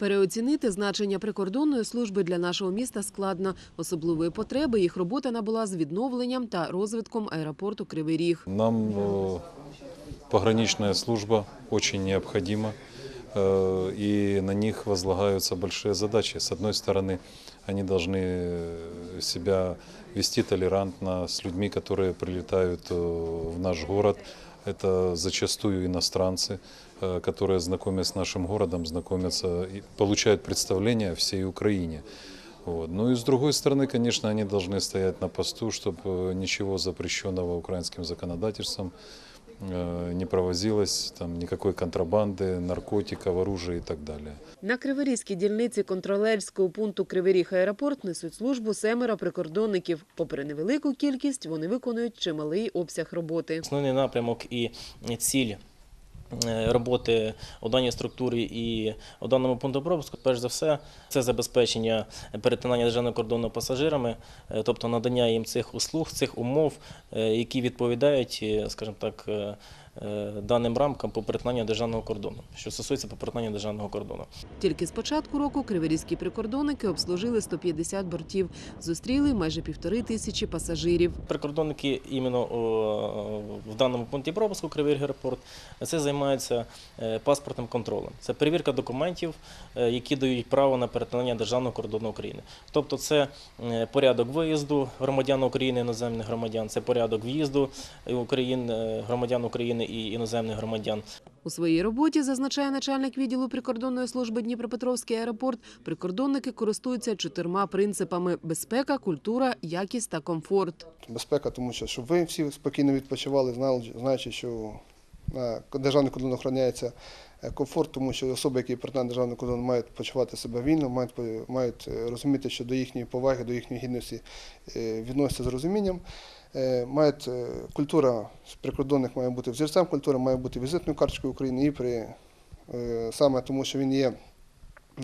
Переоцінити значення прикордонної служби для нашого міста складно. Особливої потреби їх робота набула з відновленням та розвитком аеропорту Кривий Ріг. Нам э, пограничная служба очень необходима, э, и на них возлагаются большие задачи. С одной стороны, они должны э, себя вести толерантно с людьми, которые прилетают э, в наш город. Это зачастую иностранцы, э, которые, знакомясь с нашим городом, знакомятся и получают представление о всей Украине. Вот. Ну и с другой стороны, конечно, они должны стоять на посту, чтобы ничего запрещенного украинским законодательством э, не провозилось, там никакой контрабанды, наркотиков, оружия и так далее. На Криворізькій дільниці контролерського пункту Криворіг Ріг аеропорт несуть службу семеро прикордонників. Попри невелику кількість, вони виконують чималий обсяг роботи. Основний напрямок і ціль роботи у даній структурі і у даному пункту пропуску, перш за все, це забезпечення перетинання державного кордону пасажирами, е, тобто надання їм цих услуг, цих умов, е, які відповідають, е, скажімо так, е, е, даним рамкам по перетинанню державного кордону, що стосується по перетинанню державного кордону. Тільки з початку року криворізькі прикордонники обслужили 150 бортів, зустріли майже півтори тисячі пасажирів. Прикордонники іменно даному пункті пропуску Кривий аеропорт це займаються е, паспортним контролем. Це перевірка документів, е, які дають право на перетинання державного кордону України. Тобто це е, порядок виїзду громадян України, іноземних громадян, це порядок в'їзду громадян України і іноземних громадян. У своїй роботі, зазначає начальник відділу прикордонної служби Дніпропетровський аеропорт, прикордонники користуються чотирма принципами – безпека, культура, якість та комфорт. безпека, тому що щоб ви всі спокійно відпочивали, знаючи, що на державний кордон охороняється е, комфорт, тому що особи, які перетинають державний кордон, мають почувати себе вільно, мають, мають е, розуміти, що до їхньої поваги, до їхньої гідності е, відносяться з розумінням. Е, Мають е, культура з прикордонних має бути взірцем, культура має бути візитною карточкою України і при е, саме тому, що він є.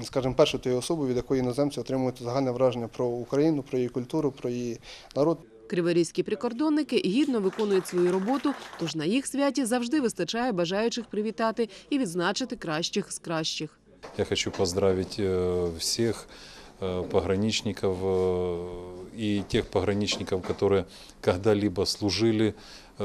Скажімо, першою тією особою, від якої іноземці отримують загальне враження про Україну, про її культуру, про її народ. Криворізькі прикордонники гідно виконують свою роботу, тож на їх святі завжди вистачає бажаючих привітати і відзначити кращих з кращих. Я хочу поздравить всех э, пограничников э, и тех пограничников, которые когда-либо служили э,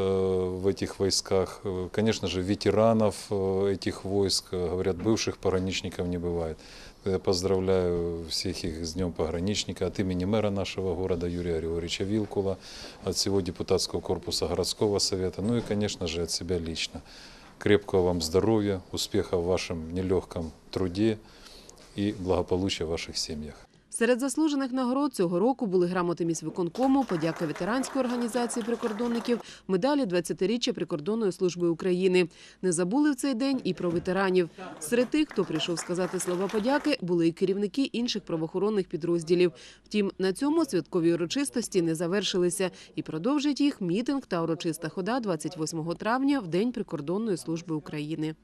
в этих войсках. Э, Конечно же, ветеранов э, этих войск, э, говорят, бывших пограничников не бывает. Я поздравляю всех их с Днем пограничника от имени мэра нашего города Юрия Григорьевича Вилкула, от всего депутатского корпуса городского совета, ну и, конечно же, от себя лично. Крепкого вам здоровья, успеха в вашем нелегком труде и благополучия в ваших семьях. Серед заслужених нагород цього року були грамоти міськвиконкому, подяка ветеранської організації прикордонників, медалі 20-річчя прикордонної служби України. Не забули в цей день і про ветеранів. Серед тих, хто прийшов сказати слова подяки, були і керівники інших правоохоронних підрозділів. Втім, на цьому святкові урочистості не завершилися і продовжить їх мітинг та урочиста хода 28 травня в День прикордонної служби України.